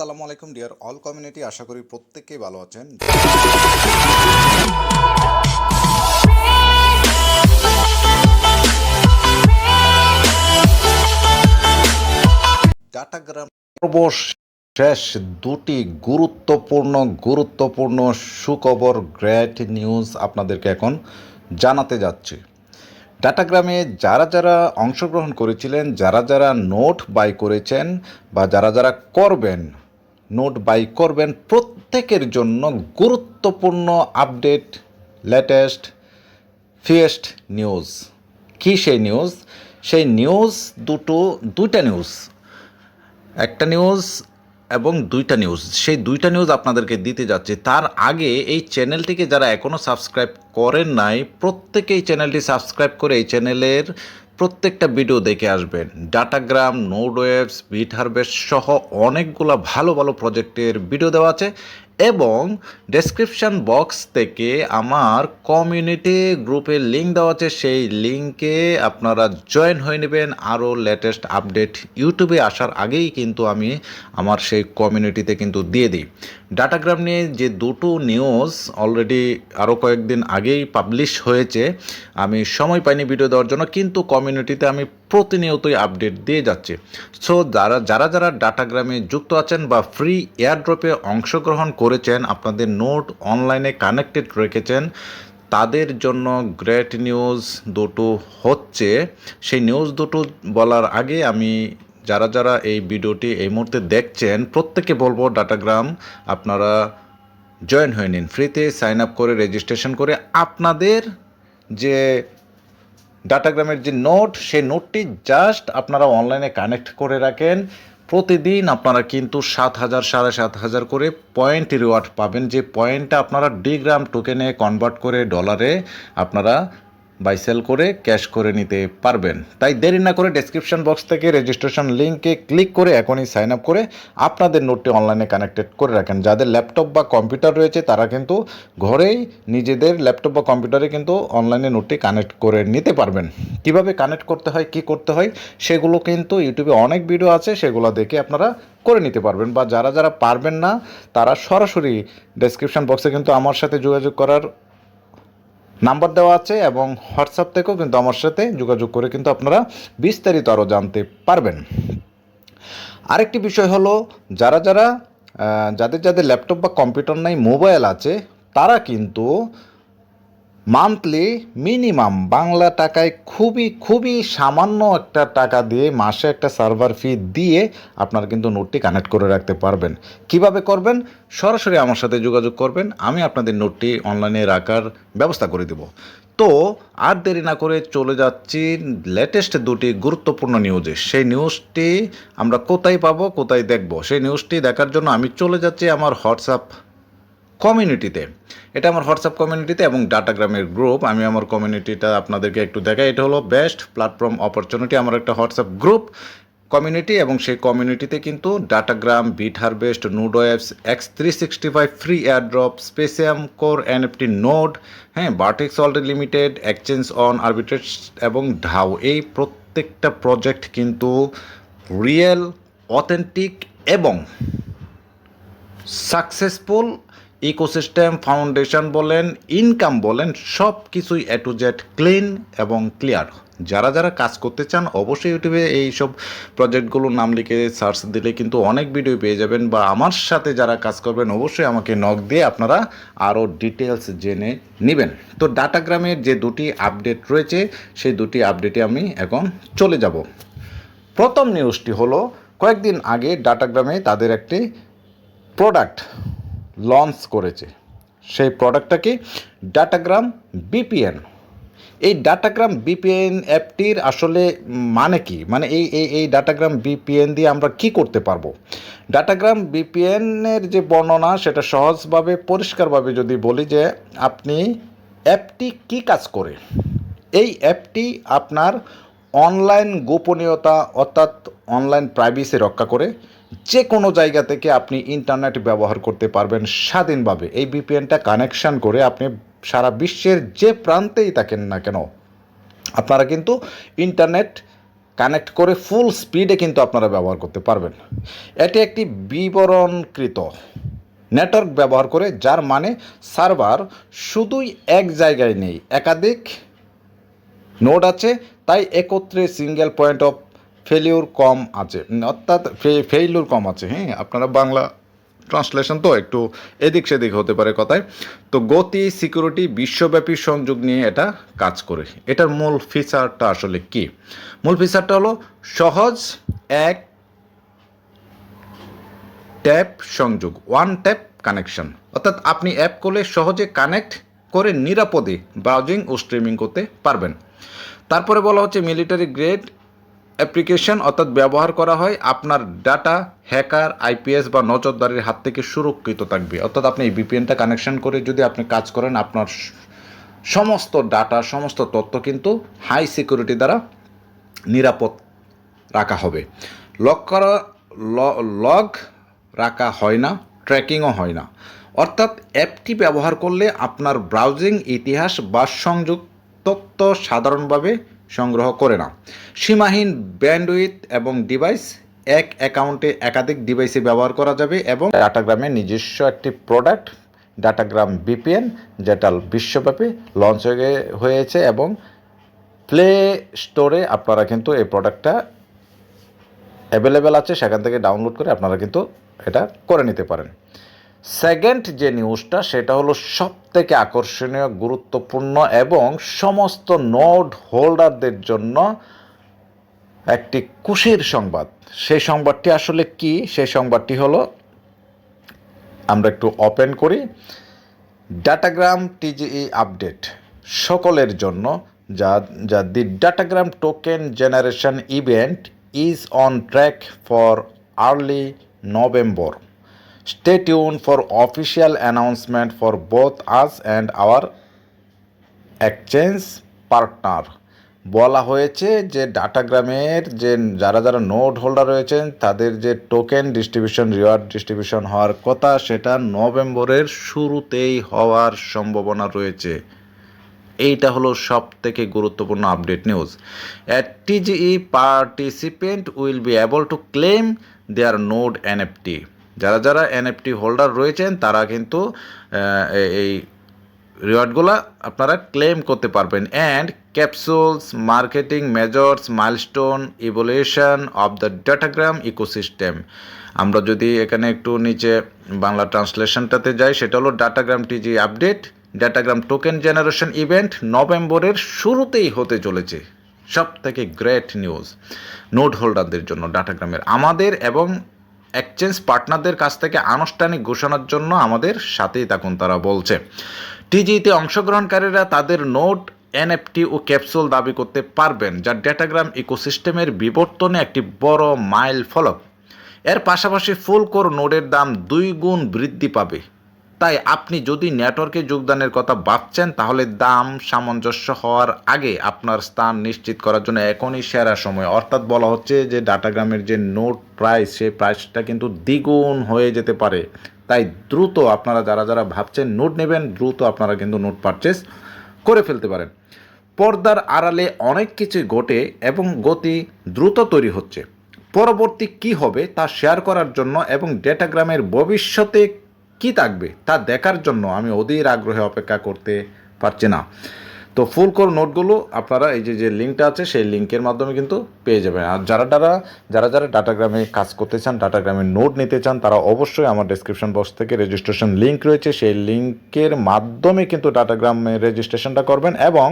আসসালামু আলাইকুম deer all community আশা করি প্রত্যেকেই ভালো আছেন। সর্বশেষ দুটি গুরুত্বপূর্ণ গুরুত্বপূর্ণ সুখবর গ্রেট নিউজ আপনাদেরকে এখন জানাতে যাচ্ছি। ডাটাগ্রামে যারা যারা অংশগ্রহণ করেছিলেন, যারা যারা নোট বাই করেছেন বা যারা যারা করবেন নোট বাই করবেন প্রত্যেকের জন্য গুরুত্বপূর্ণ আপডেট লেটেস্ট ফিয়েস্ট নিউজ কী সেই নিউজ সেই নিউজ দুটো, দুইটা নিউজ একটা নিউজ এবং দুইটা নিউজ সেই দুইটা নিউজ আপনাদেরকে দিতে যাচ্ছে। তার আগে এই চ্যানেলটিকে যারা এখনও সাবস্ক্রাইব করেন নাই প্রত্যেকে এই চ্যানেলটি সাবস্ক্রাইব করে এই চ্যানেলের প্রত্যেকটা ভিডিও দেখে আসবেন। Datagram node Waves Bit Harvest সহ অনেকগুলো ভালো ভালো প্রজেক্টের ভিডিও দেওয়া আছে। এবং ডেসক্রিপশন বক্স থেকে আমার কমিউনিটি গ্রুপের লিঙ্ক দেওয়া আছে। সেই লিঙ্কে আপনারা জয়েন হয়ে নেবেন। আরও লেটেস্ট আপডেট ইউটিউবে আসার আগেই কিন্তু আমি আমার সেই কমিউনিটিতে কিন্তু দিয়ে দিই। ডাটাগ্রাম নিয়ে যে দুটো নিউজ অলরেডি আরও কয়েকদিন আগেই পাবলিশ হয়েছে, আমি সময় পাইনি ভিডিও দেওয়ার জন্য। কিন্তু কমিউনিটিতে আমি প্রতিনিয়তই আপডেট দিয়ে যাচ্ছে। সো যারা যারা যারা ডাটাগ্রামে যুক্ত আছেন বা ফ্রি এয়ারড্রপে অংশগ্রহণ করেছেন, আপনাদের নোট অনলাইনে কানেক্টেড রেখেছেন, তাদের জন্য গ্রেট নিউজ দুটো হচ্ছে। সেই নিউজ দুটো বলার আগে আমি, যারা যারা এই ভিডিওটি এই মুহূর্তে দেখছেন প্রত্যেকে বলব ডাটাগ্রাম আপনারা জয়েন হয়ে নিন। ফ্রিতে সাইন আপ করে রেজিস্ট্রেশন করে আপনাদের যে ডাটাগ্রামের যে নোট সেই নোটটি জাস্ট আপনারা অনলাইনে কানেক্ট করে রাখেন। প্রতিদিন আপনারা কিন্তু সাত হাজার, সাড়ে সাত হাজার করে পয়েন্ট রিওয়ার্ড পাবেন। যে পয়েন্টটা আপনারা ডিগ্রাম টোকেনে কনভার্ট করে ডলারে আপনারা বাই সেল করে ক্যাশ করে নিতে পারবেন। তাই দেরি না করে ডেসক্রিপশন বক্স থেকে রেজিস্ট্রেশন লিঙ্কে ক্লিক করে এখনই সাইন আপ করে আপনাদের নোটটি অনলাইনে কানেক্টেড করে রাখেন। যাদের ল্যাপটপ বা কম্পিউটার রয়েছে, তারা কিন্তু ঘরেই নিজেদের ল্যাপটপ বা কম্পিউটারে কিন্তু অনলাইনে নোটটি কানেক্ট করে নিতে পারবেন। কীভাবে কানেক্ট করতে হয়, কি করতে হয়, সেগুলো কিন্তু ইউটিউবে অনেক ভিডিও আছে, সেগুলো দেখে আপনারা করে নিতে পারবেন। বা যারা যারা পারবেন না, তারা সরাসরি ডেসক্রিপশন বক্সে কিন্তু আমার সাথে যোগাযোগ করার নাম্বার দেওয়া আছে এবং হোয়াটসঅ্যাপ থেকেও কিন্তু আমার সাথে যোগাযোগ করে কিন্তু আপনারা বিস্তারিত আরও জানতে পারবেন। আরেকটি বিষয় হলো, যারা যারা যাদের যাদের ল্যাপটপ বা কম্পিউটার নাই, মোবাইল আছে, তারা কিন্তু মান্থলি মিনিমাম বাংলা টাকায় খুবই খুবই সামান্য একটা টাকা দিয়ে মাসে একটা সার্ভার ফি দিয়ে আপনার কিন্তু নোটটি কানেক্ট করে রাখতে পারবেন। কীভাবে করবেন? সরাসরি আমার সাথে যোগাযোগ করবেন, আমি আপনাদের নোটটি অনলাইনে রাখার ব্যবস্থা করে দেব। তো, আর দেরি না করে চলে যাচ্ছি লেটেস্ট দুটি গুরুত্বপূর্ণ নিউজে সেই নিউজটি আমরা কোথায় পাবো, কোথায় দেখব? সেই নিউজটি দেখার জন্য আমি চলে যাচ্ছি আমার হোয়াটসঅ্যাপ কমিউনিটিতে এটা আমার হোয়াটসঅ্যাপ কমিউনিটিতে এবং ডাটাগ্রামের গ্রুপ আমি আমার কমিউনিটিটা আপনাদেরকে একটু দেখাই। এটা হলো বেস্ট প্ল্যাটফর্ম অপরচুনিটি আমার একটা হোয়াটসঅ্যাপ গ্রুপ কমিউনিটি এবং সেই কমিউনিটিতে কিন্তু Datagram Bit Harvest node Waves X three sixty five free airdrop Spacium core NFT node হ্যাঁ Vertex already limited exchange on arbitrate এবং ঢাউ এই প্রত্যেকটা প্রজেক্ট কিন্তু রিয়েল অথেন্টিক এবং সাকসেসফুল ইকোসিস্টেম, ফাউন্ডেশন বলেন, ইনকাম বলেন, সব কিছুই এ টু জেড ক্লিন এবং ক্লিয়ার। যারা যারা কাজ করতে চান, অবশ্যই ইউটিউবে এই সব প্রজেক্টগুলোর নাম লিখে সার্চ দিলে কিন্তু অনেক ভিডিও পেয়ে যাবেন বা আমার সাথে যারা কাজ করবেন, অবশ্যই আমাকে নক দিয়ে আপনারা আরও ডিটেলস জেনে নেবেন। তো ডাটাগ্রামের যে দুটি আপডেট রয়েছে, সেই দুটি আপডেটে আমি এখন চলে যাব। প্রথম নিউজটি হলো, কয়েকদিন আগে ডাটাগ্রামে তাদের একটি প্রোডাক্ট লঞ্চ করেছে। সেই প্রোডাক্টটা কি? ডাটাগ্রাম বিপিএন এই ডাটাগ্রাম বিপিএন অ্যাপটির আসলে মানে কি? মানে এই এই এই ডাটাগ্রাম বিপিএন দিয়ে আমরা কি করতে পারব? ডাটাগ্রাম বিপিএনের যে বর্ণনা, সেটা সহজভাবে, পরিষ্কারভাবে যদি বলি যে আপনি অ্যাপটি কি কাজ করে? এই অ্যাপটি আপনার অনলাইন গোপনীয়তা, অর্থাৎ অনলাইন প্রাইভেসি রক্ষা করে। যে কোনো জায়গা থেকে আপনি ইন্টারনেট ব্যবহার করতে পারবেন স্বাধীনভাবে। এই বিপিএনটা কানেকশান করে আপনি সারা বিশ্বের যে প্রান্তেই থাকেন না কেন, আপনারা কিন্তু ইন্টারনেট কানেক্ট করে ফুল স্পিডে কিন্তু আপনারা ব্যবহার করতে পারবেন। এটি একটি বিবরণকৃত নেটওয়ার্ক ব্যবহার করে, যার মানে সার্ভার শুধুই এক জায়গায় নেই, একাধিক নোড আছে, তাই একত্রে সিঙ্গেল পয়েন্ট অফ ফেলিউর কম আছে। অর্থাৎ ফেইলুর কম আছে হ্যাঁ? আপনারা বাংলা ট্রান্সলেশন তো একটু এদিক সেদিক হতে পারে কথায়। তো গতি সিকিউরিটি বিশ্বব্যাপী সংযোগ নিয়ে এটা কাজ করে। এটার মূল ফিচারটা আসলে কি? মূল ফিচারটা হলো সহজ এক ট্যাপ সংযোগ ওয়ান ট্যাপ কানেকশন অর্থাৎ আপনি অ্যাপ করলে সহজে কানেক্ট করে নিরাপদে ব্রাউজিং ও স্ট্রিমিং করতে পারবেন। তারপরে বলা হচ্ছে মিলিটারি গ্রেড অ্যাপ্লিকেশন অর্থাৎ ব্যবহার করা হয় আপনার ডাটা, হ্যাকার, আইপিএস বা নজরদারির হাত থেকে সুরক্ষিত থাকবে। অর্থাৎ আপনি এই ভিপিএনটা কানেকশন করে যদি আপনি কাজ করেন, আপনার সমস্ত ডাটা, সমস্ত তথ্য কিন্তু হাই সিকিউরিটি দ্বারা নিরাপদ রাখা হবে। লক করা লগ রাখা হয় না, ট্র্যাকিংও হয় না। অর্থাৎ অ্যাপটি ব্যবহার করলে আপনার ব্রাউজিং, ইতিহাস বা সংযোগ তথ্য সাধারণভাবে সংগ্রহ করে না। সীমাহীন ব্যান্ডউইথ এবং ডিভাইস, এক অ্যাকাউন্টে একাধিক ডিভাইসে ব্যবহার করা যাবে এবং ডাটাগ্রামের নিজস্ব একটি প্রোডাক্ট, ডাটাগ্রাম বিপিএন যেটা বিশ্বব্যাপী লঞ্চ হয়ে হয়েছে এবং প্লে স্টোরে আপনারা কিন্তু এই প্রোডাক্টটা অ্যাভেলেবেল আছে, সেখান থেকে ডাউনলোড করে আপনারা কিন্তু এটা করে নিতে পারেন। সেকেন্ড যে নিউজটা, সেটা হলো সব থেকে আকর্ষণীয়, গুরুত্বপূর্ণ এবং সমস্ত নোড হোল্ডারদের জন্য একটি খুশির সংবাদ। সেই সংবাদটি আসলে কি? সেই সংবাদটি হলো, আমরা একটু ওপেন করি। ডাটাগ্রাম টিজিই আপডেট সকলের জন্য, যা যা the Datagram token generation event is on track for early November stay tune for official announcement for both us and our exchange partner বলা হয়েছে যে ডাটাগ্রামের যে যারা যারা নোট হোল্ডার রয়েছেন, তাদের যে টোকেন ডিস্ট্রিবিউশন রিওয়ার্ড ডিস্ট্রিবিউশন হওয়ার কথা, সেটা নভেম্বরের শুরুতেই হওয়ার সম্ভাবনা রয়েছে। এইটা হলো সব থেকে গুরুত্বপূর্ণ update news at TGE participant will be able to claim their node NFT যারা যারা এনএফটি হোল্ডার রয়েছেন, তারা কিন্তু এই রিওয়ার্ডগুলো আপনারা ক্লেম করতে পারবেন। And capsules marketing measures milestone evolution of the Datagram ecosystem আমরা যদি এখানে একটু নিচে বাংলা ট্রান্সলেশনটাতে যাই, সেটা হলো Datagram TG update Datagram token generation event নভেম্বরের শুরুতেই হতে চলেছে। সব থেকে গ্রেট নিউজ নোট হোল্ডারদের জন্য ডাটাগ্রামের আমাদের এবং এক্সচেঞ্জ পার্টনারদের কাছ থেকে আনুষ্ঠানিক ঘোষণার জন্য আমাদের সাথেই থাকুন তারা বলছে। টিজিতে অংশগ্রহণকারীরা তাদের নোট এনএফটি ও ক্যাপসুল দাবি করতে পারবেন, যা ডেটাগ্রাম ইকোসিস্টেমের বিবর্তনে একটি বড় মাইল ফলক। এর পাশাপাশি ফুল কোর নোডের দাম দুই গুণ বৃদ্ধি পাবে। তাই আপনি যদি নেটওয়ার্কে যোগদানের কথা ভাবছেন, তাহলে দাম সামঞ্জস্য হওয়ার আগে আপনার স্থান নিশ্চিত করার জন্য এখনই সেরা সময়। অর্থাৎ বলা হচ্ছে যে ডাটাগ্রামের যে নোট প্রাইস, সেই প্রাইসটা কিন্তু দ্বিগুণ হয়ে যেতে পারে। তাই দ্রুত আপনারা যারা যারা ভাবছেন নোট নেবেন, দ্রুত আপনারা কিন্তু নোট পারচেস করে ফেলতে পারেন। পর্দার আড়ালে অনেক কিছু ঘটে এবং গতি দ্রুত তৈরি হচ্ছে। পরবর্তী কি হবে তা শেয়ার করার জন্য এবং ডেটাগ্রামের ভবিষ্যতে কি থাকবে তা দেখার জন্য আমি অধীর আগ্রহে অপেক্ষা করতে পারছি না। তো ফুল কোর নোটগুলো আপনারা এই যে যে লিঙ্কটা আছে, সেই লিঙ্কের মাধ্যমে কিন্তু পেয়ে যাবেন। আর যারা যারা যারা যারা ডাটাগ্রামে কাজ করতে চান ডাটাগ্রামে নোট নিতে চান, তারা অবশ্যই আমার ডেসক্রিপশন বক্স থেকে রেজিস্ট্রেশন লিঙ্ক রয়েছে। সেই লিঙ্কের মাধ্যমে কিন্তু ডাটাগ্রামে রেজিস্ট্রেশনটা করবেন এবং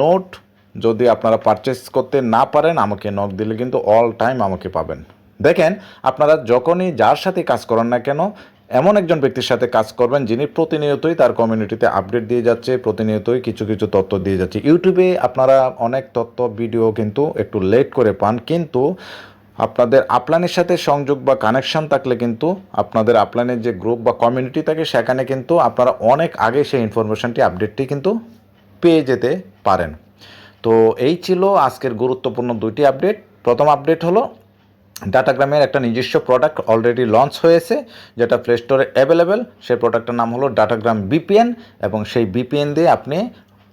নোট যদি আপনারা পারচেস করতে না পারেন, আমাকে নক দিলে কিন্তু অল টাইম আমাকে পাবেন। দেখেন, আপনারা যখনই যার সাথে কাজ করেন না কেন এমন একজন ব্যক্তির সাথে কাজ করবেন যিনি প্রতিনিয়তই তার কমিউনিটিতে আপডেট দিয়ে যাচ্ছে, প্রতিনিয়তই কিছু কিছু তথ্য দিয়ে যাচ্ছে। ইউটিউবে আপনারা অনেক তথ্য, ভিডিও কিন্তু একটু লেট করে পান, কিন্তু আপনাদের আপলানের সাথে সংযোগ বা কানেকশন থাকলে কিন্তু আপনাদের আপলানের যে গ্রুপ বা কমিউনিটি থাকে, সেখানে কিন্তু আপনারা অনেক আগে সেই ইনফরমেশনটি আপডেটটি কিন্তু পেয়ে যেতে পারেন। তো এই ছিল আজকের গুরুত্বপূর্ণ দুইটি আপডেট প্রথম আপডেট হলো ডাটাগ্রামের একটা নিজস্ব প্রোডাক্ট অলরেডি লঞ্চ হয়েছে, যেটা প্লে স্টোরে অ্যাভেলেবেল সেই প্রোডাক্টের নাম হলো ডাটাগ্রাম বিপিএন এবং সেই বিপিএন দিয়ে আপনি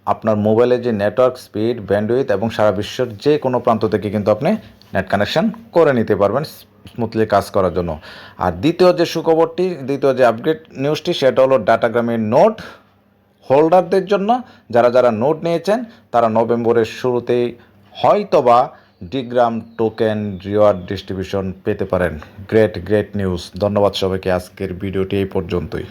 আপনার মোবাইলে যে নেটওয়ার্ক স্পিড ব্যান্ডউইথ এবং সারা বিশ্বের যে কোনো প্রান্ত থেকে কিন্তু আপনি নেট কানেকশন করে নিতে পারবেন স্মুথলি কাজ করার জন্য। আর দ্বিতীয় যে সুখবরটি, দ্বিতীয় যে আপডেট নিউজটি সেটা হলো ডাটাগ্রামের নোট হোল্ডারদের জন্য। যারা যারা নোট নিয়েছেন, তারা নভেম্বরের শুরুতেই হয়তোবা ডিগ্রাম টোকেন রিওয়ার্ড ডিস্ট্রিবিউশন পেতে পারেন। Great great news. ধন্যবাদ সবাইকে। আজকের ভিডিওটি এই পর্যন্তই।